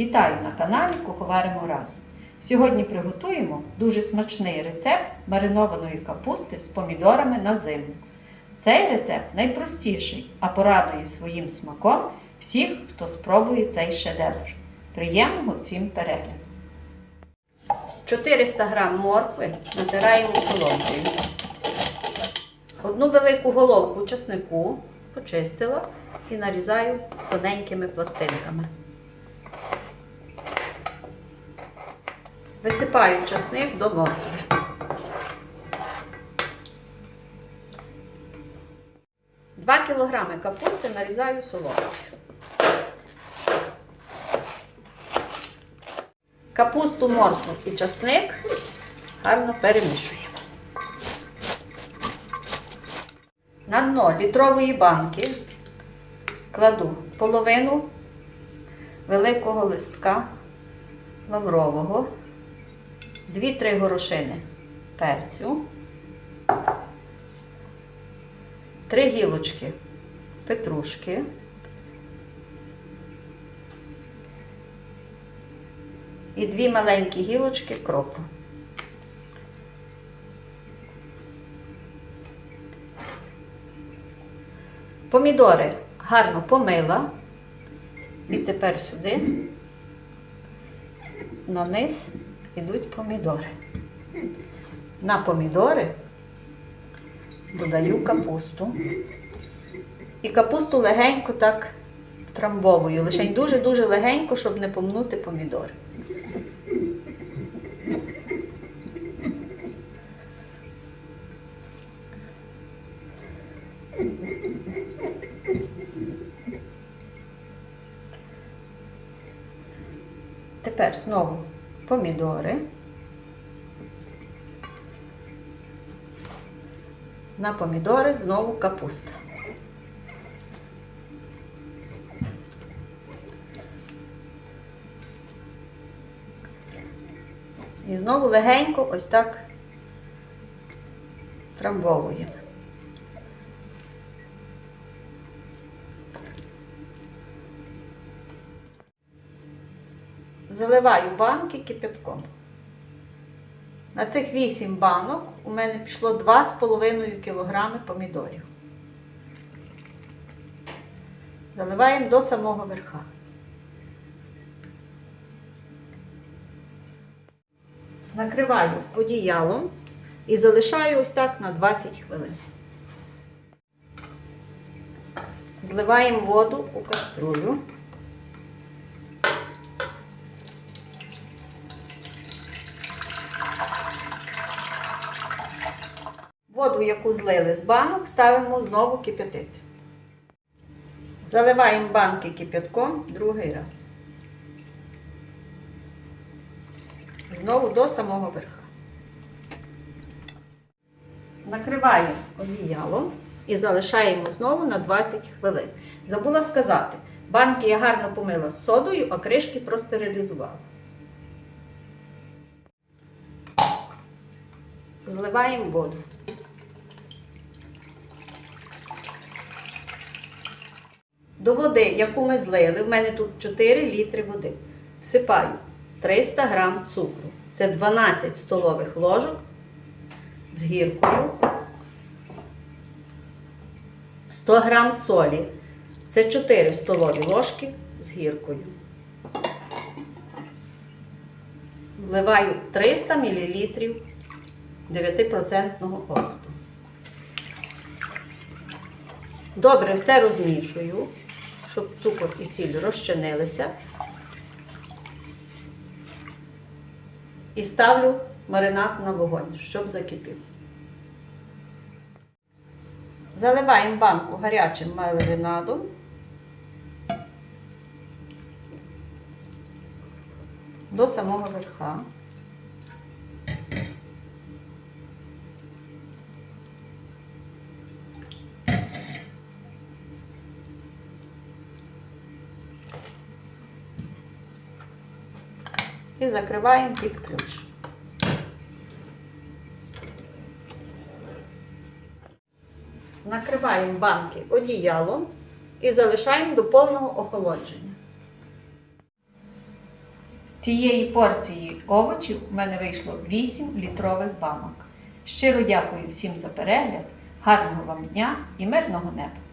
Вітаю на каналі Куховаримо разом. Сьогодні приготуємо дуже смачний рецепт маринованої капусти з помідорами на зиму. Цей рецепт найпростіший, а порадує своїм смаком всіх, хто спробує цей шедевр. Приємного всім перегляду! 400 г моркви натираємо соломкою. Одну велику головку чеснику почистила і нарізаю тоненькими пластинками. Висипаю чесник до моркви. Два кілограми капусти нарізаю соломкою. Капусту, моркву і часник гарно перемішуємо. На дно літрової банки кладу половину великого листка лаврового, 2-3 горошини перцю, 3 гілочки петрушки, і дві маленькі гілочки кропу. Помідори гарно помила. І тепер сюди на низ йдуть помідори. На помідори додаю капусту. І капусту легенько так втрамбовую. Лише дуже-дуже легенько, щоб не помнути помідори. Тепер знову помідори. На помідори знову капуста. І знову легенько ось так трамбовуємо. Заливаю банки кипятком. На цих 8 банок у мене пішло 2,5 кг помідорів. Заливаємо до самого верха. Накриваю одіялом і залишаю ось так на 20 хвилин. Зливаємо воду у каструлю. Воду, яку злили з банок, ставимо знову кип'ятити. Заливаємо банки кип'ятком другий раз. Знову до самого верха. Накриваємо одіялом і залишаємо знову на 20 хвилин. Забула сказати, банки я гарно помила з содою, а кришки простерилізувала. Зливаємо воду. До води, яку ми злили, в мене тут 4 літри води. Всипаю 300 грам цукру. Це 12 столових ложок з гіркою. 100 грам солі. Це 4 столові ложки з гіркою. Вливаю 300 мл 9% оцту. Добре все розмішую, щоб цукор і сіль розчинилися. І ставлю маринад на вогонь, щоб закипів. Заливаємо банку гарячим маринадом. До самого верха. І закриваємо під ключ. Накриваємо банки одіялом і залишаємо до повного охолодження. Цієї порції овочів в мене вийшло 8 літрових банок. Щиро дякую всім за перегляд, гарного вам дня і мирного неба!